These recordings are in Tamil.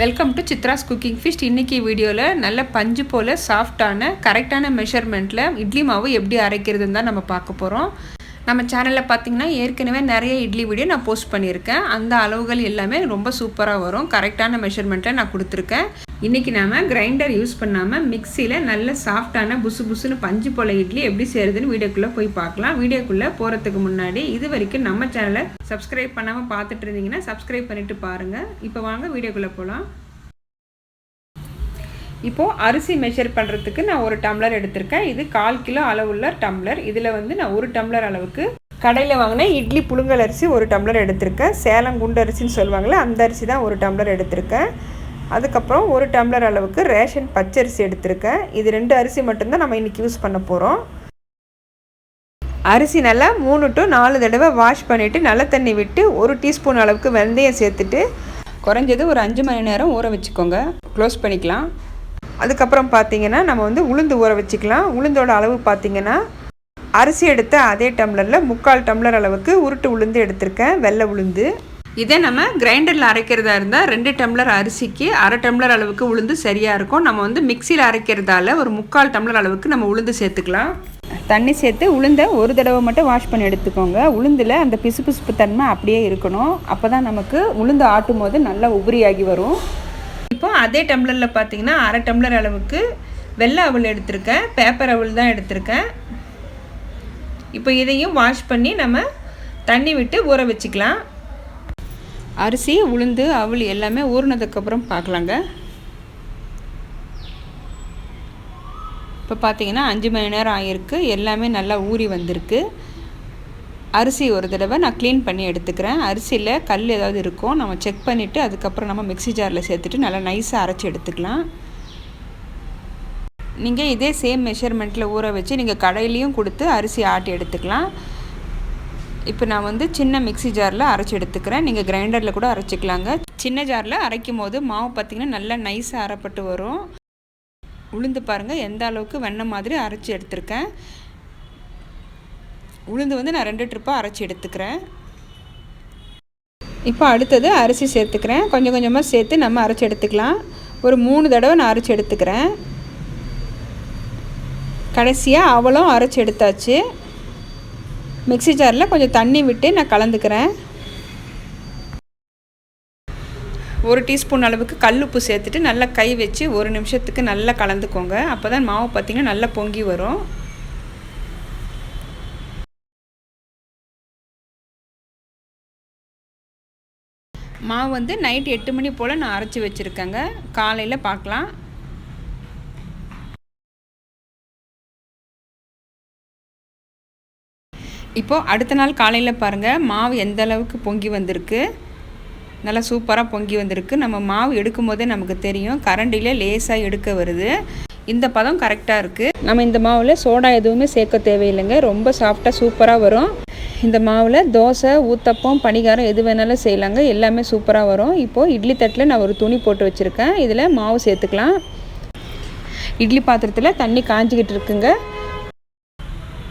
Welcome to Chitra's cooking feast இன்றைக்கி வீடியோவில் நல்ல பஞ்சு போல் சாஃப்டான கரெக்டான மெஷர்மெண்ட்டில் இட்லி மாவு எப்படி அரைக்கிறதுன்னு தான் நம்ம பார்க்க போகிறோம் நம்ம சேனலில் பார்த்தீங்கன்னா ஏற்கனவே நிறைய இட்லி வீடியோ நான் போஸ்ட் பண்ணியிருக்கேன். அந்த அளவுகள் எல்லாமே ரொம்ப சூப்பராக வரும். கரெக்டான மெஷர்மெண்ட்டில் நான் கொடுத்துருக்கேன். இன்றைக்கி நாம் கிரைண்டர் யூஸ் பண்ணாமல் மிக்சியில் நல்ல சாஃப்டான புசு புசுன்னு பஞ்சு போல இட்லி எப்படி செய்கிறதுன்னு வீடியோக்குள்ளே போய் பார்க்கலாம். வீடியோக்குள்ளே போகிறதுக்கு முன்னாடி இது வரைக்கும் நம்ம சேனலை சப்ஸ்கிரைப் பண்ணாமல் பார்த்துட்டு இருந்தீங்கன்னா சப்ஸ்கிரைப் பண்ணிவிட்டு பாருங்கள் இப்போ வாங்க வீடியோக்குள்ளே போகலாம் இப்போது அரிசி மெஷர் பண்ணுறதுக்கு நான் ஒரு டம்ளர் எடுத்திருக்கேன். இது கால் கிலோ அளவுள்ள டம்ளர் இதில் வந்து நான் ஒரு டம்ளர் அளவுக்கு கடையில் வாங்கின இட்லி புழுங்கல் அரிசி ஒரு டம்ளர் எடுத்திருக்கேன். சேலம் குண்டு அரிசின்னு சொல்லுவாங்களே அந்த அரிசி தான் ஒரு டம்ளர் எடுத்திருக்கேன். அதுக்கப்புறம் ஒரு டம்ளர் அளவுக்கு ரேஷன் பச்சரிசி எடுத்திருக்கேன். இது ரெண்டு அரிசி மட்டும்தான் நம்ம இன்றைக்கி யூஸ் பண்ண போகிறோம் அரிசி நல்லா மூணு டு நாலு தடவை வாஷ் பண்ணிவிட்டு நல்ல தண்ணி விட்டு ஒரு டீஸ்பூன் அளவுக்கு வெந்தயம் சேர்த்துட்டு குறைஞ்சது ஒரு அஞ்சு மணி நேரம் ஊற வச்சுக்கோங்க. க்ளோஸ் பண்ணிக்கலாம். அதுக்கப்புறம் பார்த்தீங்கன்னா நம்ம வந்து உளுந்து ஊற வச்சுக்கலாம். உளுந்தோட அளவு பார்த்தீங்கன்னா அரிசி எடுத்த அதே டம்ளரில் முக்கால் டம்ளர் அளவுக்கு உருட்டு உளுந்து எடுத்திருக்கேன். வெள்ளை உளுந்து. இதே நம்ம கிரைண்டரில் அரைக்கிறதா இருந்தால் ரெண்டு டம்ளர் அரிசிக்கு அரை டம்ளர் அளவுக்கு உளுந்து சரியாக இருக்கும். நம்ம வந்து மிக்சியில் அரைக்கிறதால ஒரு முக்கால் டம்ளர் அளவுக்கு நம்ம உளுந்து சேர்த்துக்கலாம். தண்ணி சேர்த்து உளுந்தை ஒரு தடவை மட்டும் வாஷ் பண்ணி எடுத்துக்கோங்க. உளுந்தில் அந்த பிசுபிசுப்பு தன்மை அப்படியே இருக்கணும். அப்போ தான் நமக்கு உளுந்து ஆட்டும் போது நல்லா உபரியாகி வரும். இப்போ அதே டம்ளரில் பார்த்தீங்கன்னா அரை டம்ளர் அளவுக்கு வெள்ளை அவள் எடுத்திருக்கேன். பேப்பர் அவள் தான் எடுத்திருக்கேன். இப்போ இதையும் வாஷ் பண்ணி நம்ம தண்ணி விட்டு ஊற வச்சுக்கலாம். அரிசி உளுந்து அவளி எல்லாமே ஊறினதுக்கப்புறம் பார்க்கலாங்க. இப்போ பார்த்தீங்கன்னா அஞ்சு மணி நேரம் ஆகிருக்கு எல்லாமே நல்லா ஊறி வந்திருக்கு. அரிசி ஒரு தடவை நான் க்ளீன் பண்ணி எடுத்துக்கிறேன். அரிசியில் கல் ஏதாவது இருக்கும் நம்ம செக் பண்ணிவிட்டு அதுக்கப்புறம் நம்ம மிக்சி ஜாரில் சேர்த்துட்டு நல்லா நைஸாக அரைச்சி எடுத்துக்கலாம். நீங்கள் இதே சேம் மெஷர்மெண்ட்டில் ஊற வச்சு நீங்கள் கடையிலையும் கொடுத்து அரிசி ஆட்டி எடுத்துக்கலாம். இப்போ நான் வந்து சின்ன மிக்சி ஜாரில் அரைச்சி எடுத்துக்கிறேன். நீங்கள் கிரைண்டரில் கூட அரைச்சிக்கலாங்க. சின்ன ஜாரில் அரைக்கும் போது மாவு பார்த்திங்கன்னா நல்லா நைஸாக அரைப்பட்டு வரும். உளுந்து பாருங்கள் எந்த அளவுக்கு வெண்ணெய் மாதிரி அரைச்சி எடுத்திருக்கேன். உளுந்து வந்து நான் ரெண்டு ட்ரிப்பாக அரைச்சி எடுத்துக்கிறேன். இப்போ அடுத்தது அரிசி சேர்த்துக்கிறேன். கொஞ்சம் கொஞ்சமாக சேர்த்து நம்ம அரைச்சி எடுத்துக்கலாம். ஒரு மூணு தடவை நான் அரைச்சி எடுத்துக்கிறேன். கடைசியாக அவளும் அரைச்சி எடுத்தாச்சு. மிக்சி ஜாரில் கொஞ்சம் தண்ணி விட்டு நான் கலந்துக்கிறேன். ஒரு டீஸ்பூன் அளவுக்கு கல் உப்பு சேர்த்துட்டு நல்லா கை வச்சு ஒரு நிமிஷத்துக்கு நல்லா கலந்துக்கோங்க. அப்போ தான் மாவு பார்த்திங்கன்னா நல்லா பொங்கி வரும். மாவு வந்து நைட் எட்டு மணி போல் நான் அரைச்சி வச்சுருக்கேங்க. காலையில் பார்க்கலாம் இப்போது அடுத்த நாள் காலையில் பாருங்கள் மாவு எந்த அளவுக்கு பொங்கி வந்திருக்கு? நல்லா சூப்பராக பொங்கி வந்திருக்கு. நம்ம மாவு எடுக்கும் போதே நமக்கு தெரியும் கரண்டியில் லேசாக எடுக்க வருது. இந்த பதம் கரெக்டாக இருக்குது நம்ம இந்த மாவில் சோடா எதுவுமே சேர்க்க தேவையில்லைங்க. ரொம்ப சாஃப்டாக சூப்பராக வரும். இந்த மாவில் தோசை ஊத்தப்பம் பணிகாரம் எது வேணாலும் செய்யலாங்க. எல்லாமே சூப்பராக வரும். இப்போது இட்லி தட்டில் நான் ஒரு துணி போட்டு வச்சுருக்கேன். இதில் மாவு சேர்த்துக்கலாம். இட்லி பாத்திரத்தில் தண்ணி காஞ்சிக்கிட்டு இருக்குங்க.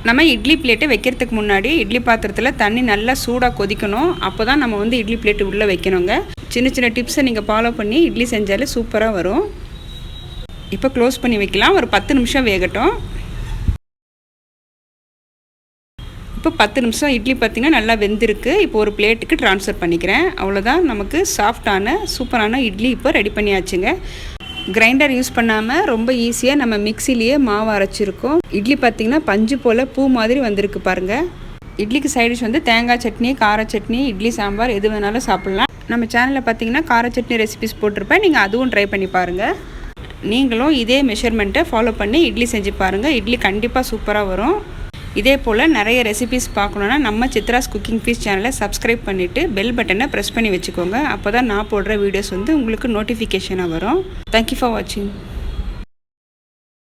நம்ம இட்லி பிளேட்டை வைக்கிறதுக்கு முன்னாடி இட்லி பாத்திரத்தில் தண்ணி நல்லா சூடாக கொதிக்கணும். அப்போ தான் நம்ம வந்து இட்லி பிளேட்டு உள்ளே வைக்கணுங்க. சின்ன சின்ன டிப்ஸை நீங்கள் ஃபாலோ பண்ணி இட்லி செஞ்சாலே சூப்பராக வரும். இப்போ க்ளோஸ் பண்ணி வைக்கலாம். ஒரு பத்து நிமிஷம் வேகட்டும். இப்போ பத்து நிமிஷம் இட்லி பார்த்திங்கன்னா நல்லா வெந்திருக்கு. இப்போ ஒரு பிளேட்டுக்கு ட்ரான்ஸ்ஃபர் பண்ணிக்கிறேன். அவ்வளோதான் நமக்கு சாஃப்டான சூப்பரான இட்லி இப்போ ரெடி பண்ணியாச்சுங்க. கிரைண்டர் யூஸ் பண்ணாமல் ரொம்ப ஈஸியாக நம்ம மிக்சிலேயே மாவு அரைச்சிருக்கோம். இட்லி பார்த்திங்கன்னா பஞ்சு போல் பூ மாதிரி வந்திருக்கு பாருங்கள் இட்லிக்கு சைடிஷ் வந்து தேங்காய் சட்னி கார சட்னி இட்லி சாம்பார் எது வேணாலும் சாப்பிட்லாம். நம்ம சேனலில் பார்த்தீங்கன்னா கார சட்னி ரெசிபிஸ் போட்டிருப்பேன். நீங்கள் அதுவும் ட்ரை பண்ணி பாருங்கள் நீங்களும் இதே மெஷர்மெண்ட்டை ஃபாலோ பண்ணி இட்லி செஞ்சு பாருங்கள் இட்லி கண்டிப்பாக சூப்பராக வரும். இதே போல் நிறைய ரெசிபிஸ் பார்க்கணுன்னா நம்ம சித்ராஸ் குக்கிங் ஃபீஸ் சேனலை சப்ஸ்கிரைப் பண்ணிவிட்டு பெல் பட்டனை ப்ரெஸ் பண்ணி வச்சுக்கோங்க. அப்போ தான் நான் போடுற வீடியோஸ் வந்து உங்களுக்கு நோட்டிஃபிகேஷனாக வரும். தேங்க்யூ ஃபார் வாட்சிங்